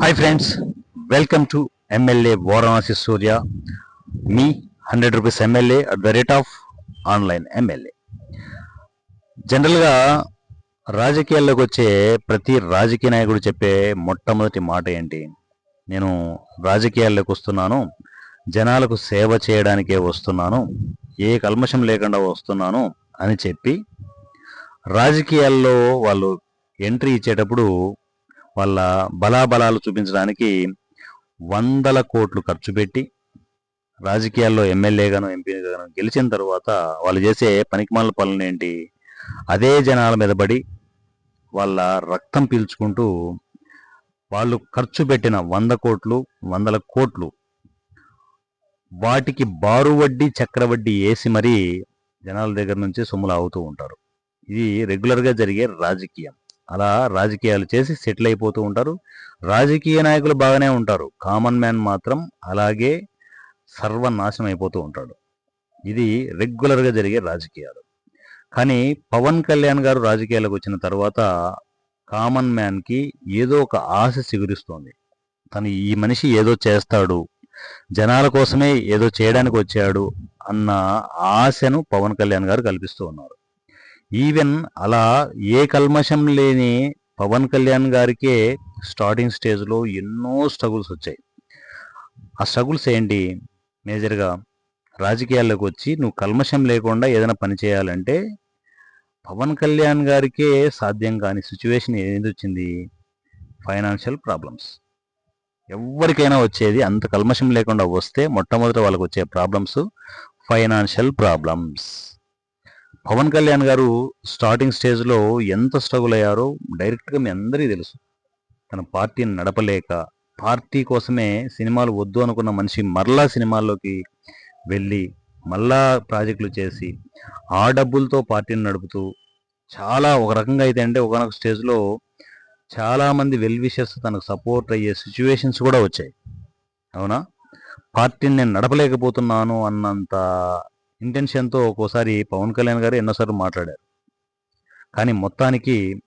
Hi friends welcome to MLA Varanasi Surya me hundred rupees MLA at the rate of online MLA జనరల్గా రాజకీయాల్లోకి వచ్చే ప్రతి రాజకీయ నాయకుడు చెప్పే మొట్టమొదటి మాట ఏంటి? నేను రాజకీయాల్లోకి వస్తున్నాను జనాలకు సేవ చేయడానికే వస్తున్నాను ఏ కల్మషం లేకుండా వస్తున్నాను అని చెప్పి రాజకీయాల్లో వాళ్ళు ఎంట్రీ ఇచ్చేటప్పుడు వాళ్ళ బలాబలాలు చూపించడానికి వందల కోట్లు ఖర్చు పెట్టి రాజకీయాల్లో ఎమ్మెల్యేగాను ఎంపీగాను గెలిచిన తర్వాత వాళ్ళు చేసే పనికిమాల పనులు ఏంటి? అదే జనాల మీద పడి వాళ్ళ రక్తం పీల్చుకుంటూ వాళ్ళు ఖర్చు పెట్టిన వంద కోట్లు వందల కోట్లు వాటికి బారు వడ్డీ చక్ర వడ్డీ వేసి మరీ జనాల దగ్గర నుంచి సొమ్ములు అవుతూ ఉంటారు. ఇది రెగ్యులర్గా జరిగే రాజకీయం. అలా రాజకీయాలు చేసి సెటిల్ అయిపోతూ ఉంటారు. రాజకీయ నాయకులు బాగానే ఉంటారు. కామన్ మ్యాన్ మాత్రం అలాగే సర్వనాశనం అయిపోతూ ఉంటాడు. ఇది రెగ్యులర్గా జరిగే రాజకీయాలు. కానీ పవన్ కళ్యాణ్ గారు రాజకీయాలకు వచ్చిన తర్వాత కామన్ మ్యాన్కి ఏదో ఒక ఆశ చిగురిస్తోంది. తను ఈ మనిషి ఏదో చేస్తాడు. జనాల కోసమే ఏదో చేయడానికి వచ్చాడు అన్న ఆశను పవన్ కళ్యాణ్ గారు కల్పిస్తూ ఉన్నారు. ఈవెన్ అలా ఏ కల్మషం లేని పవన్ కళ్యాణ్ గారికే స్టార్టింగ్ స్టేజ్లో ఎన్నో స్ట్రగుల్స్ వచ్చాయి. ఆ స్ట్రగుల్స్ ఏంటి? మేజర్గా రాజకీయాల్లోకి వచ్చి నువ్వు కల్మషం లేకుండా ఏదైనా పని చేయాలంటే పవన్ కళ్యాణ్ గారికే సాధ్యం కాని సిచ్యువేషన్ ఏది వచ్చింది? ఫైనాన్షియల్ ప్రాబ్లమ్స్ ఎవరికైనా వచ్చేది అంత కల్మషం లేకుండా వస్తే మొట్టమొదట వాళ్ళకి వచ్చే problems financial problems Pawan Kalyan garu starting స్టేజ్లో ఎంత స్ట్రగుల్ అయ్యారో డైరెక్ట్గా మీ అందరికీ తెలుసు. తన పార్టీని నడపలేక పార్టీ కోసమే సినిమాలు వద్దు అనుకున్న మనిషి మరలా సినిమాల్లోకి వెళ్ళి మళ్ళా ప్రాజెక్టులు చేసి ఆ డబ్బులతో పార్టీని నడుపుతూ చాలా ఒక రకంగా అయితే అంటే ఒకనొక స్టేజ్లో చాలామంది వెల్ విషర్స్ తనకు సపోర్ట్ అయ్యే సిచ్యువేషన్స్ కూడా వచ్చాయి. అవునా? పార్టీని నేను నడపలేకపోతున్నాను అన్నంత ఇంటెన్షన్తో ఒక్కోసారి పవన్ కళ్యాణ్ గారు ఎన్నోసార్లు మాట్లాడారు. కానీ మొత్తానికి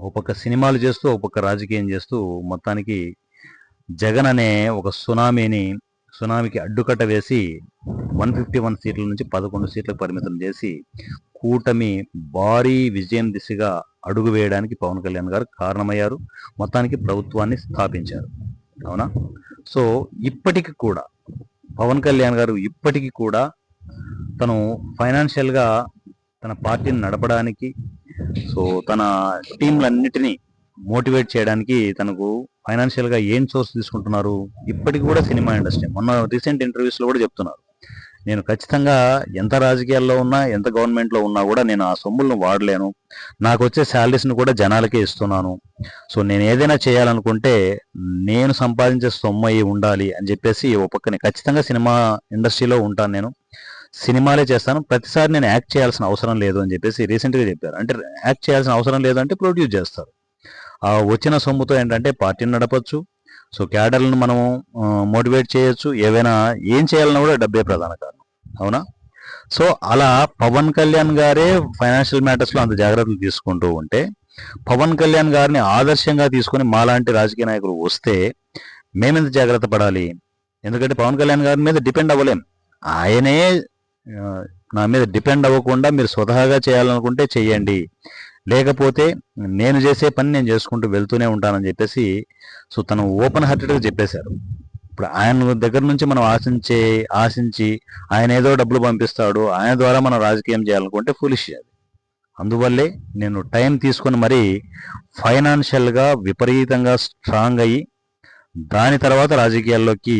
ఒక పక్క సినిమాలు చేస్తూ ఒక పక్క రాజకీయం చేస్తూ మొత్తానికి జగన్ అనే ఒక సునామీని సునామీకి అడ్డుకట్ట వేసి వన్ ఫిఫ్టీ వన్ సీట్ల నుంచి పదకొండు సీట్లకు పరిమితం చేసి కూటమి భారీ విజయం దిశగా అడుగు వేయడానికి పవన్ కళ్యాణ్ గారు కారణమయ్యారు. మొత్తానికి ప్రభుత్వాన్ని స్థాపించారు. అవునా? సో ఇప్పటికి కూడా పవన్ కళ్యాణ్ గారు ఇప్పటికీ కూడా తను ఫైనాన్షియల్గా తన పార్టీని నడపడానికి సో తన టీంలన్నిటినీ మోటివేట్ చేయడానికి తనకు ఫైనాన్షియల్గా ఏం సోర్స్ తీసుకుంటున్నారు? ఇప్పటికి కూడా సినిమా ఇండస్ట్రీ. మొన్న రీసెంట్ ఇంటర్వ్యూస్లో కూడా చెప్తున్నారు. నేను ఖచ్చితంగా ఎంత రాజకీయాల్లో ఉన్నా ఎంత గవర్నమెంట్లో ఉన్నా కూడా నేను ఆ సొమ్ములను వాడలేను. నాకు వచ్చే శాలరీస్ని కూడా జనాలకే ఇస్తున్నాను. సో నేను ఏదైనా చేయాలనుకుంటే నేను సంపాదించే సొమ్ము అయి ఉండాలి అని చెప్పేసి ఓ పక్కనే ఖచ్చితంగా సినిమా ఇండస్ట్రీలో ఉంటాను నేను. సినిమాలే చేస్తాను. ప్రతిసారి నేను యాక్ట్ చేయాల్సిన అవసరం లేదు అని చెప్పేసి రీసెంట్గా చెప్పారు. అంటే యాక్ట్ చేయాల్సిన అవసరం లేదు అంటే ప్రొడ్యూస్ చేస్తారు. ఆ వచ్చిన సొమ్ముతో ఏంటంటే పార్టీని నడపచ్చు. సో క్యాడర్లను మనము మోటివేట్ చేయొచ్చు. ఏవైనా ఏం చేయాలన్నా కూడా డబ్బే ప్రధాన కారణం. అవునా? సో అలా పవన్ కళ్యాణ్ గారే ఫైనాన్షియల్ మ్యాటర్స్లో అంత జాగ్రత్తలు తీసుకుంటూ ఉంటే పవన్ కళ్యాణ్ గారిని ఆదర్శంగా తీసుకొని మాలాంటి రాజకీయ నాయకులు వస్తే మేమెంత జాగ్రత్త పడాలి? ఎందుకంటే పవన్ కళ్యాణ్ గారి మీద డిపెండ్ అవ్వలేం. ఆయనే నా మీద డిపెండ్ అవ్వకుండా మీరు స్వతహాగా చేయాలనుకుంటే చెయ్యండి. లేకపోతే నేను చేసే పని నేను చేసుకుంటూ వెళ్తూనే ఉంటానని చెప్పేసి సో తను ఓపెన్ హార్టెడ్గా చెప్పేశారు. ఇప్పుడు ఆయన దగ్గర నుంచి మనం ఆశించే ఆశించి ఆయన ఏదో డబ్బులు పంపిస్తాడు ఆయన ద్వారా మనం రాజకీయం చేయాలనుకుంటే ఫులిష్ అది. అందువల్లే నేను టైం తీసుకొని మరీ ఫైనాన్షియల్గా విపరీతంగా స్ట్రాంగ్ అయ్యి దాని తర్వాత రాజకీయాల్లోకి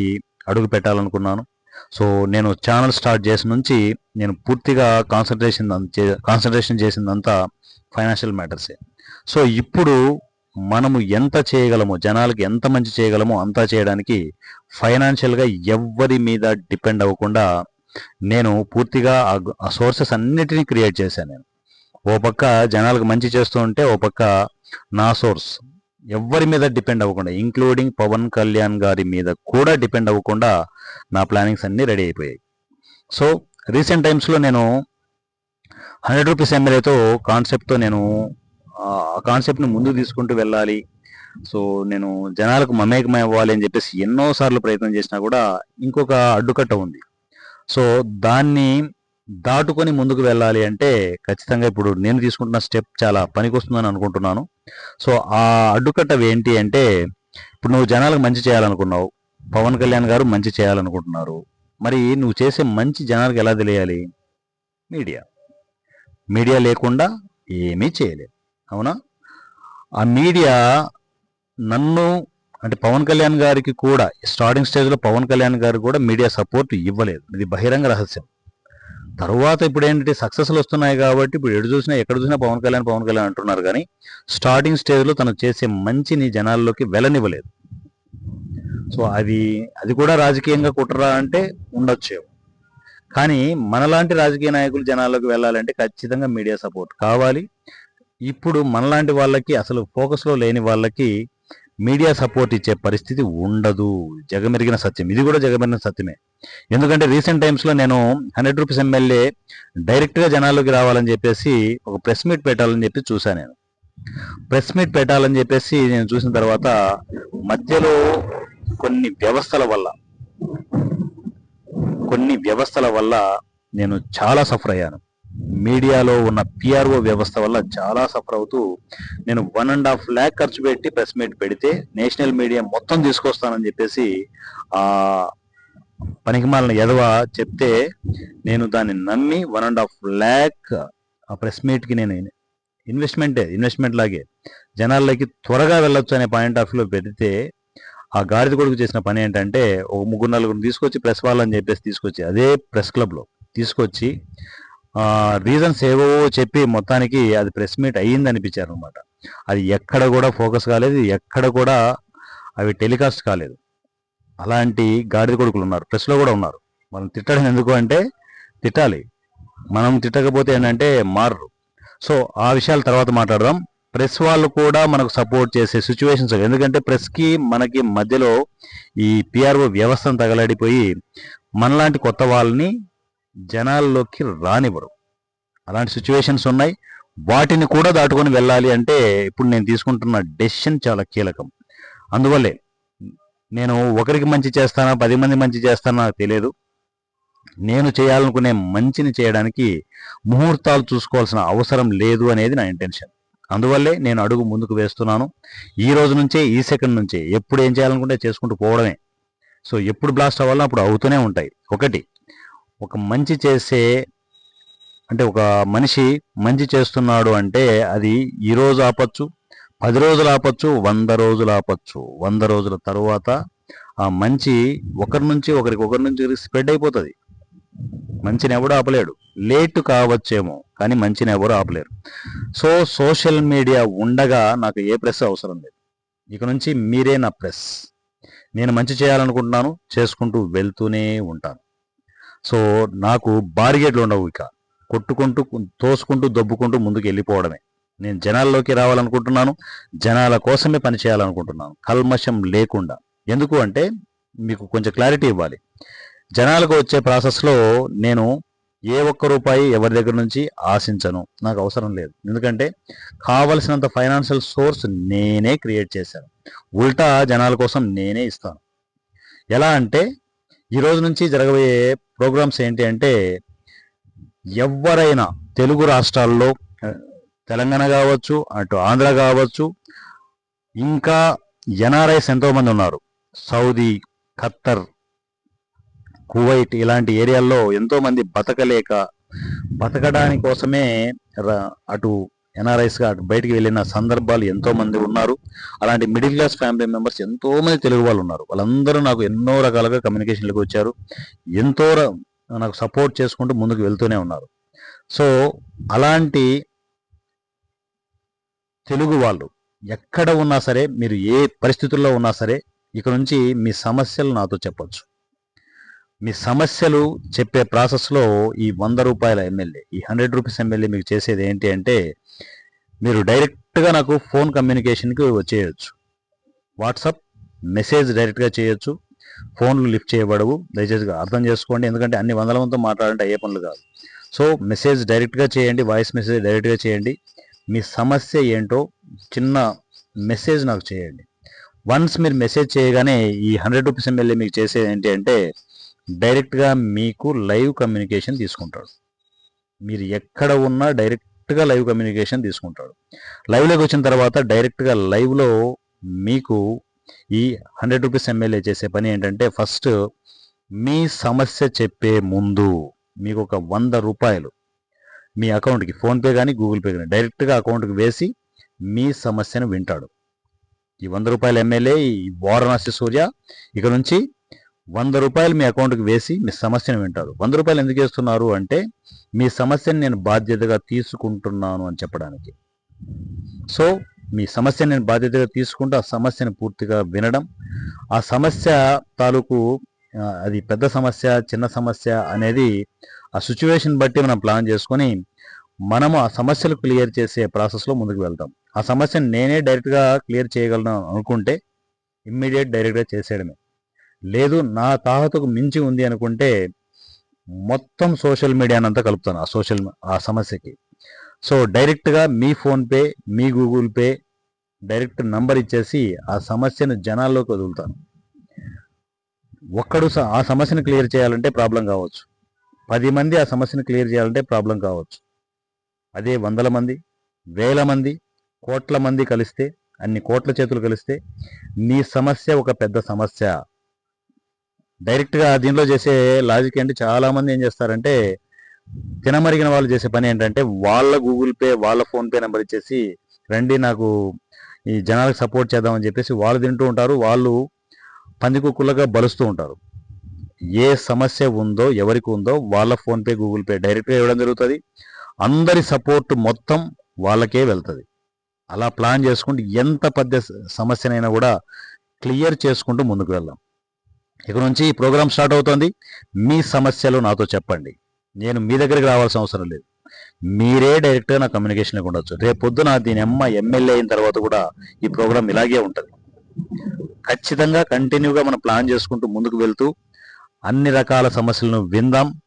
అడుగు పెట్టాలనుకున్నాను. సో నేను ఛానల్ స్టార్ట్ చేసిన నుంచి నేను పూర్తిగా కాన్సన్ట్రేషన్ కాన్సన్ట్రేషన్ చేసిందంతా ఫైనాన్షియల్ మ్యాటర్సే సో ఇప్పుడు మనము ఎంత చేయగలమో జనాలకి ఎంత మంచి చేయగలమో అంతా చేయడానికి ఫైనాన్షియల్గా ఎవ్వరి మీద డిపెండ్ అవ్వకుండా నేను పూర్తిగా ఆ- ఆ సోర్సెస్ అన్నిటినీ క్రియేట్ చేశాను నేను. ఓ పక్క జనాలకు మంచి చేస్తూ ఉంటే ఓ పక్క నా సోర్స్ ఎవ్వరి మీద డిపెండ్ అవ్వకుండా ఇంక్లూడింగ్ పవన్ కళ్యాణ్ గారి మీద కూడా డిపెండ్ అవ్వకుండా నా ప్లానింగ్స్ అన్నీ రెడీ అయిపోయాయి. సో రీసెంట్ టైమ్స్లో నేను హండ్రెడ్ రూపీస్ ఎమ్మెల్యేతో కాన్సెప్ట్తో నేను ఆ కాన్సెప్ట్ని ముందుకు తీసుకుంటూ వెళ్ళాలి. సో నేను జనాలకు మమేకం అవ్వాలి అని చెప్పేసి ఎన్నో సార్లు ప్రయత్నం చేసినా కూడా ఇంకొక అడ్డుకట్ట ఉంది. సో దాన్ని దాటుకొని ముందుకు వెళ్ళాలి అంటే ఖచ్చితంగా ఇప్పుడు నేను తీసుకుంటున్న స్టెప్ చాలా పనికొస్తుందని అనుకుంటున్నాను. సో ఆ అడ్డుకట్ట ఏంటి అంటే ఇప్పుడు నువ్వు జనాలకు మంచి చేయాలనుకున్నావు పవన్ కళ్యాణ్ గారు మంచి చేయాలనుకుంటున్నారు. మరి నువ్వు చేసే మంచి జనాలకు ఎలా తెలియాలి? మీడియా. మీడియా లేకుండా ఏమీ చేయలేదు. అవునా? ఆ మీడియా నన్ను అంటే పవన్ కళ్యాణ్ గారికి కూడా స్టార్టింగ్ స్టేజ్లో పవన్ కళ్యాణ్ గారు కూడా మీడియా సపోర్ట్ ఇవ్వలేదు. ఇది బహిరంగ రహస్యం. తర్వాత ఇప్పుడు ఏంటంటే సక్సెస్లు వస్తున్నాయి కాబట్టి ఇప్పుడు ఎటు చూసినా ఎక్కడ చూసినా పవన్ కళ్యాణ్ పవన్ కళ్యాణ్ అంటున్నారు కానీ స్టార్టింగ్ స్టేజ్లో తను చేసే మంచిని జనాల్లోకి వెళ్ళనివ్వలేదు. సో అది అది కూడా రాజకీయంగా కుట్రరా అంటే ఉండొచ్చేమో. కానీ మనలాంటి రాజకీయ నాయకులు జనాల్లోకి వెళ్ళాలంటే ఖచ్చితంగా మీడియా సపోర్ట్ కావాలి. ఇప్పుడు మనలాంటి వాళ్ళకి అసలు ఫోకస్లో లేని వాళ్ళకి మీడియా సపోర్ట్ ఇచ్చే పరిస్థితి ఉండదు. జగమెరిగిన సత్యం. ఇది కూడా జగమెరిగిన సత్యమే. ఎందుకంటే రీసెంట్ టైమ్స్లో నేను హండ్రెడ్ రూపీస్ ఎమ్మెల్యే డైరెక్ట్గా జనాల్లోకి రావాలని చెప్పేసి ఒక ప్రెస్ మీట్ పెట్టాలని చెప్పి చూశాను నేను. ప్రెస్ మీట్ పెట్టాలని చెప్పేసి నేను చూసిన తర్వాత మధ్యలో కొన్ని వ్యవస్థల వల్ల కొన్ని వ్యవస్థల వల్ల నేను చాలా సఫర్ అయ్యాను. మీడియాలో ఉన్న పిఆర్ఓ వ్యవస్థ వల్ల చాలా సఫర్ అవుతూ నేను వన్ అండ్ హాఫ్ ల్యాక్ ఖర్చు పెట్టి ప్రెస్ మీట్ పెడితే నేషనల్ మీడియా మొత్తం తీసుకొస్తానని చెప్పేసి ఆ పనికిమాలిన ఎదవ చెప్తే నేను దాన్ని నమ్మి వన్ అండ్ హాఫ్ ల్యాక్ ఆ ప్రెస్ మీట్కి నేను ఇన్వెస్ట్మెంటే ఇన్వెస్ట్మెంట్ లాగే జనాల్లోకి త్వరగా వెళ్ళొచ్చు అనే పాయింట్ ఆఫ్ వ్యూలో పెడితే ఆ గాడిద కొడుకు చేసిన పని ఏంటంటే ఒక ముగ్గురు నలుగురు తీసుకొచ్చి ప్రెస్ వాళ్ళని చెప్పేసి తీసుకొచ్చి అదే ప్రెస్ క్లబ్లో తీసుకొచ్చి రీజన్స్ ఏవో చెప్పి మొత్తానికి అది ప్రెస్ మీట్ అయ్యింది అనిపించారు అనమాట అది ఎక్కడ కూడా ఫోకస్ కాలేదు ఎక్కడ కూడా అవి టెలికాస్ట్ కాలేదు. అలాంటి గాడిద కొడుకులు ఉన్నారు ప్రెస్లో కూడా ఉన్నారు. మనం తిట్టడం ఎందుకు అంటే తిట్టాలి. మనం తిట్టకపోతే ఏంటంటే మారరు. సో ఆ విషయాల తర్వాత మాట్లాడదాం. ప్రెస్ వాళ్ళు కూడా మనకు సపోర్ట్ చేసే సిచ్యువేషన్స్ ఎందుకంటే ప్రెస్కి మనకి మధ్యలో ఈ పిఆర్ఓ వ్యవస్థను తగలడిపోయి మనలాంటి కొత్త వాళ్ళని జనాల్లోకి రానివ్వరు. అలాంటి సిచ్యువేషన్స్ ఉన్నాయి. వాటిని కూడా దాటుకొని వెళ్ళాలి అంటే ఇప్పుడు నేను తీసుకుంటున్న డెసిషన్ చాలా కీలకం. అందువల్లే నేను ఒకరికి మంచి చేస్తానా పది మంది మంచి చేస్తానా నాకు తెలియదు. నేను చేయాలనుకునే మంచిని చేయడానికి ముహూర్తాలు చూసుకోవాల్సిన అవసరం లేదు అనేది నా ఇంటెన్షన్ అందువల్లే నేను అడుగు ముందుకు వేస్తున్నాను. ఈ రోజు నుంచే ఈ సెకండ్ నుంచే ఎప్పుడు ఏం చేయాలనుకుంటే చేసుకుంటూ పోవడమే. సో ఎప్పుడు బ్లాస్ట్ అవ్వాలో అప్పుడు అవుతూనే ఉంటాయి. ఒకటి ఒక మంచి చేసే అంటే ఒక మనిషి మంచి చేస్తున్నాడు అంటే అది ఈరోజు ఆపచ్చు పది రోజులు ఆపచ్చు వంద రోజులు ఆపచ్చు. వంద రోజుల తరువాత ఆ మంచి ఒకరి నుంచి ఒకరికి ఒకరి నుంచి స్ప్రెడ్ అయిపోతుంది. మంచిని ఎవడు ఆపలేడు. లేట్ కావచ్చేమో కానీ మంచిని ఎవరు ఆపలేరు. సో సోషల్ మీడియా ఉండగా నాకు ఏ ప్రెస్ అవసరం లేదు. ఇక నుంచి మీరే నా ప్రెస్. నేను మంచి చేయాలనుకుంటున్నాను చేసుకుంటూ వెళ్తూనే ఉంటాను. సో నాకు బారిగేట్లు ఉండవు ఇక. కొట్టుకుంటూ తోసుకుంటూ దొబ్బుకుంటూ ముందుకు వెళ్ళిపోవడమే. నేను జనాల్లోకి రావాలనుకుంటున్నాను జనాల కోసమే పని చేయాలనుకుంటున్నాను. కల్మషం లేకుండా. ఎందుకు అంటే మీకు కొంచెం క్లారిటీ ఇవ్వాలి. జనాలకు వచ్చే ప్రాసెస్లో నేను ఏ ఒక్క రూపాయి ఎవరి దగ్గర నుంచి ఆశించను. నాకు అవసరం లేదు. ఎందుకంటే కావలసినంత ఫైనాన్షియల్ సోర్స్ నేనే క్రియేట్ చేశాను. ఉల్టా జనాల కోసం నేనే ఇస్తాను. ఎలా అంటే ఈ రోజు నుంచి జరగబోయే ప్రోగ్రామ్స్ ఏంటి అంటే ఎవరైనా తెలుగు రాష్ట్రాల్లో తెలంగాణ కావచ్చు అటు ఆంధ్ర కావచ్చు ఇంకా ఎన్ఆర్ఐస్ ఎంతోమంది ఉన్నారు. సౌదీ ఖత్తర్ కువైట్ ఇలాంటి ఏరియాల్లో ఎంతోమంది బతకలేక బతకడానికి కోసమే అటు ఎన్ఆర్ఐస్గా బయటికి వెళ్ళిన సందర్భాలు ఎంతో మంది ఉన్నారు. అలాంటి మిడిల్ క్లాస్ ఫ్యామిలీ మెంబర్స్ ఎంతో మంది తెలుగు వాళ్ళు ఉన్నారు. వాళ్ళందరూ నాకు ఎన్నో రకాలుగా కమ్యూనికేషన్లకు వచ్చారు. ఎంతో నాకు సపోర్ట్ చేసుకుంటూ ముందుకు వెళ్తూనే ఉన్నారు. సో అలాంటి తెలుగు వాళ్ళు ఎక్కడ ఉన్నా సరే మీరు ఏ పరిస్థితుల్లో ఉన్నా సరే ఇక నుంచి మీ సమస్యలు నాతో చెప్పొచ్చు. మీ సమస్యలు చెప్పే ప్రాసెస్లో ఈ వంద రూపాయల ఎమ్మెల్యే ఈ హండ్రెడ్ రూపీస్ ఎమ్మెల్యే మీకు చేసేది ఏంటి అంటే మీరు డైరెక్ట్గా నాకు ఫోన్ కమ్యూనికేషన్కి వచ్చేయచ్చు. వాట్సాప్ మెసేజ్ డైరెక్ట్గా చేయొచ్చు. ఫోన్లు లిఫ్ట్ చేయబడవు. దయచేసి అర్థం చేసుకోండి. ఎందుకంటే అన్ని వందల మందితో మాట్లాడంటే అయ్యే పనులు కాదు. సో మెసేజ్ డైరెక్ట్గా చేయండి. వాయిస్ మెసేజ్ డైరెక్ట్గా చేయండి. మీ సమస్య ఏంటో చిన్న మెసేజ్ నాకు చేయండి. వన్స్ మీరు మెసేజ్ చేయగానే ఈ హండ్రెడ్ రూపీస్ ఎమ్మెల్యే మీకు చేసేది ఏంటి అంటే డైరెక్ట్గా మీకు లైవ్ కమ్యూనికేషన్ తీసుకుంటాడు. మీరు ఎక్కడ ఉన్నా డైరెక్ట్గా లైవ్ కమ్యూనికేషన్ తీసుకుంటాడు. లైవ్లోకి వచ్చిన తర్వాత డైరెక్ట్గా లైవ్లో మీకు ఈ హండ్రెడ్ రూపీస్ ఎమ్మెల్యే చేసే పని ఏంటంటే ఫస్ట్ మీ సమస్య చెప్పే ముందు మీకు ఒక వంద రూపాయలు మీ అకౌంట్కి ఫోన్పే కానీ గూగుల్ పే కానీ డైరెక్ట్గా అకౌంట్కి వేసి మీ సమస్యను వింటాడు. ఈ వంద రూపాయల ఎమ్మెల్యే ఈ వారణాసి సూర్య ఇక నుంచి వంద రూపాయలు మీ అకౌంట్కి వేసి మీ సమస్యను వింటారు. వంద రూపాయలు ఎందుకు వేస్తున్నారు అంటే మీ సమస్యను నేను బాధ్యతగా తీసుకుంటున్నాను అని చెప్పడానికి. సో మీ సమస్యను నేను బాధ్యతగా తీసుకుంటూ ఆ సమస్యను పూర్తిగా వినడం ఆ సమస్య తాలూకు అది పెద్ద సమస్య చిన్న సమస్య అనేది ఆ సిచ్యువేషన్ బట్టి మనం ప్లాన్ చేసుకొని మనము ఆ సమస్యలు క్లియర్ చేసే ప్రాసెస్లో ముందుకు వెళ్తాం. ఆ సమస్యను నేనే డైరెక్ట్గా క్లియర్ చేయగలను అనుకుంటే ఇమ్మీడియట్ డైరెక్ట్గా చేసేయడమే. లేదు నా తాహతకు మించి ఉంది అనుకుంటే మొత్తం సోషల్ మీడియానంతా కలుపుతాను ఆ సోషల్ ఆ సమస్యకి. సో డైరెక్ట్గా మీ ఫోన్పే మీ గూగుల్ పే డైరెక్ట్ నంబర్ ఇచ్చేసి ఆ సమస్యను జనాల్లోకి వదులుతాను. ఒక్కడు స- ఆ సమస్యను క్లియర్ చేయాలంటే ప్రాబ్లం కావచ్చు. పది మంది ఆ సమస్యను క్లియర్ చేయాలంటే ప్రాబ్లం కావచ్చు. అదే వందల మంది వేల మంది కోట్ల మంది కలిస్తే అన్ని కోట్ల చేతులు కలిస్తే నీ సమస్య ఒక పెద్ద సమస్య. డైరెక్ట్గా దీనిలో చేసే లాజిక్ ఏంటి? చాలామంది ఏం చేస్తారంటే తినమరిగిన వాళ్ళు చేసే పని ఏంటంటే వాళ్ళ గూగుల్ పే వాళ్ళ ఫోన్పే నెంబర్ ఇచ్చేసి రండి నాకు ఈ జనాలకు సపోర్ట్ చేద్దామని చెప్పేసి వాళ్ళు తింటూ ఉంటారు. వాళ్ళు పందికుక్కులుగా బలుస్తూ ఉంటారు. ఏ సమస్య ఉందో ఎవరికి ఉందో వాళ్ళ ఫోన్పే గూగుల్ పే డైరెక్ట్గా ఇవ్వడం జరుగుతుంది. అందరి సపోర్ట్ మొత్తం వాళ్ళకే వెళ్తుంది. అలా ప్లాన్ చేసుకుంటూ ఎంత పెద్ద సమస్యనైనా కూడా క్లియర్ చేసుకుంటూ ముందుకు వెళ్దాం. ఇక నుంచి ఈ ప్రోగ్రామ్ స్టార్ట్ అవుతోంది. మీ సమస్యలు నాతో చెప్పండి. నేను మీ దగ్గరికి రావాల్సిన అవసరం లేదు. మీరే డైరెక్ట్గా నా కమ్యూనికేషన్కి ఉండొచ్చు. రేపు పొద్దున దీని అమ్మ ఎమ్మెల్యే అయిన తర్వాత కూడా ఈ ప్రోగ్రామ్ ఇలాగే ఉంటుంది. ఖచ్చితంగా కంటిన్యూగా మనం ప్లాన్ చేసుకుంటూ ముందుకు వెళ్తూ అన్ని రకాల సమస్యలను విందాం.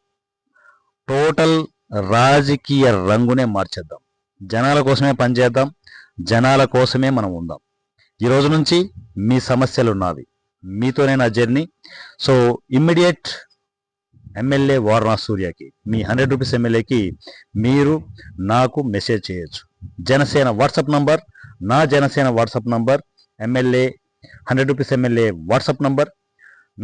టోటల్ రాజకీయ రంగునే మార్చేద్దాం. జనాల కోసమే పనిచేద్దాం. జనాల కోసమే మనం ఉందాం. ఈ రోజు నుంచి మీ సమస్యలు నావి. మీతోనే నా journey. So immediate MLA Warna సూర్యకి మీ హండ్రెడ్ రూపీస్ ఎమ్మెల్యేకి మీరు నాకు మెసేజ్ చేయొచ్చు. జనసేన వాట్సాప్ నంబర్ నా Janasena WhatsApp number MLA hundred rupees MLA WhatsApp number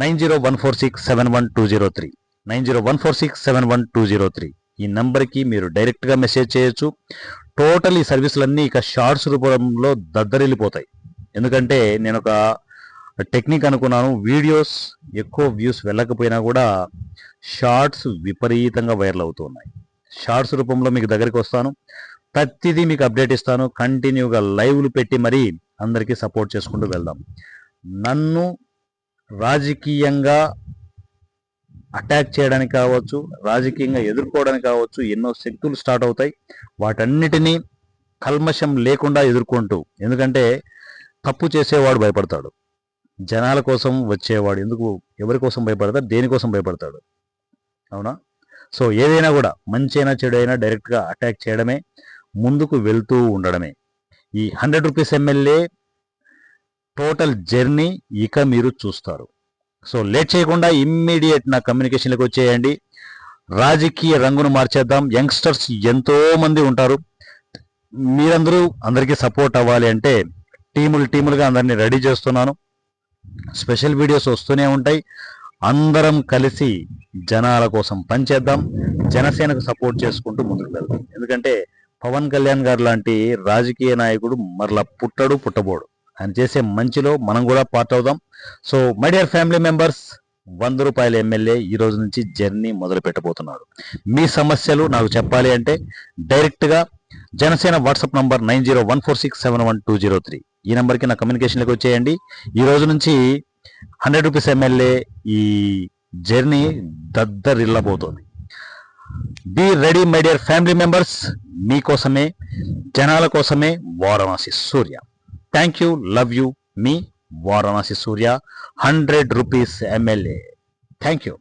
nine zero one four six seven one two zero three. Nine zero one four six seven one two zero three. ఈ నెంబర్కి మీరు డైరెక్ట్గా message చేయొచ్చు. Total ఈ సర్వీసులన్నీ ఇక shorts రూపంలో దద్దరిల్లిపోతాయి. ఎందుకంటే నేను ఒక టెక్నిక్ అనుకున్నాను. వీడియోస్ ఎక్కువ వ్యూస్ వెళ్ళకపోయినా కూడా షార్ట్స్ విపరీతంగా వైరల్ అవుతున్నాయి. షార్ట్స్ రూపంలో మీకు దగ్గరికి వస్తాను. ప్రతిదీ మీకు అప్డేట్ ఇస్తాను. కంటిన్యూగా లైవ్లు పెట్టి మరీ అందరికీ సపోర్ట్ చేసుకుంటూ వెళ్దాం. నన్ను రాజకీయంగా అటాక్ చేయడానికి కావచ్చు రాజకీయంగా ఎదుర్కోవడానికి కావచ్చు ఎన్నో శక్తులు స్టార్ట్ అవుతాయి. వాటన్నిటినీ కల్మషం లేకుండా ఎదుర్కొంటూ ఎందుకంటే తప్పు చేసేవాడు భయపడతాడు. జనాల కోసం వచ్చేవాడు. ఎందుకు? ఎవరి కోసం భయపడతాడు? దేనికోసం భయపడతాడు? అవునా? సో ఏదైనా కూడా మంచి అయినా చెడు అయినా డైరెక్ట్గా అటాక్ చేయడమే ముందుకు వెళ్తూ ఉండడమే. ఈ hundred rupees MLA total journey ఇక మీరు చూస్తారు. సో లేట్ చేయకుండా ఇమ్మీడియట్ నా కమ్యూనికేషన్లకు వచ్చేయండి. రాజకీయ రంగును మార్చేద్దాం. యంగ్స్టర్స్ ఎంతోమంది ఉంటారు. మీరందరూ అందరికీ సపోర్ట్ అవ్వాలి అంటే టీములు టీములుగా అందరినీ రెడీ చేస్తున్నాను. స్పెషల్ వీడియోస్ వస్తూనే ఉంటాయి. అందరం కలిసి జనాల కోసం పనిచేద్దాం జనసేనకు సపోర్ట్ చేసుకుంటూ ముందుకు వెళ్దాం. ఎందుకంటే పవన్ కళ్యాణ్ గారు లాంటి రాజకీయ నాయకుడు మరలా పుట్టడు పుట్టబోడు. ఆయన చేసే మంచిలో మనం కూడా పార్ట్ అవుదాం. So my dear family members వంద రూపాయల ఎమ్మెల్యే ఈ రోజు నుంచి జర్నీ మొదలు పెట్టబోతున్నాడు. మీ సమస్యలు నాకు చెప్పాలి అంటే డైరెక్ట్గా Janasena WhatsApp number nine zero one four six seven one two zero three. ఈ నెంబర్కి నా కమ్యూనికేషన్లోకి వచ్చేయండి. ఈ రోజు నుంచి హండ్రెడ్ రూపీస్ ఎమ్మెల్యే ఈ journey దద్దరిల్లబోతోంది be ready my dear family members మీకోసమే జనాల కోసమే Varanasi Surya. Thank you love you me Varanasi Surya. Hundred rupees MLA thank you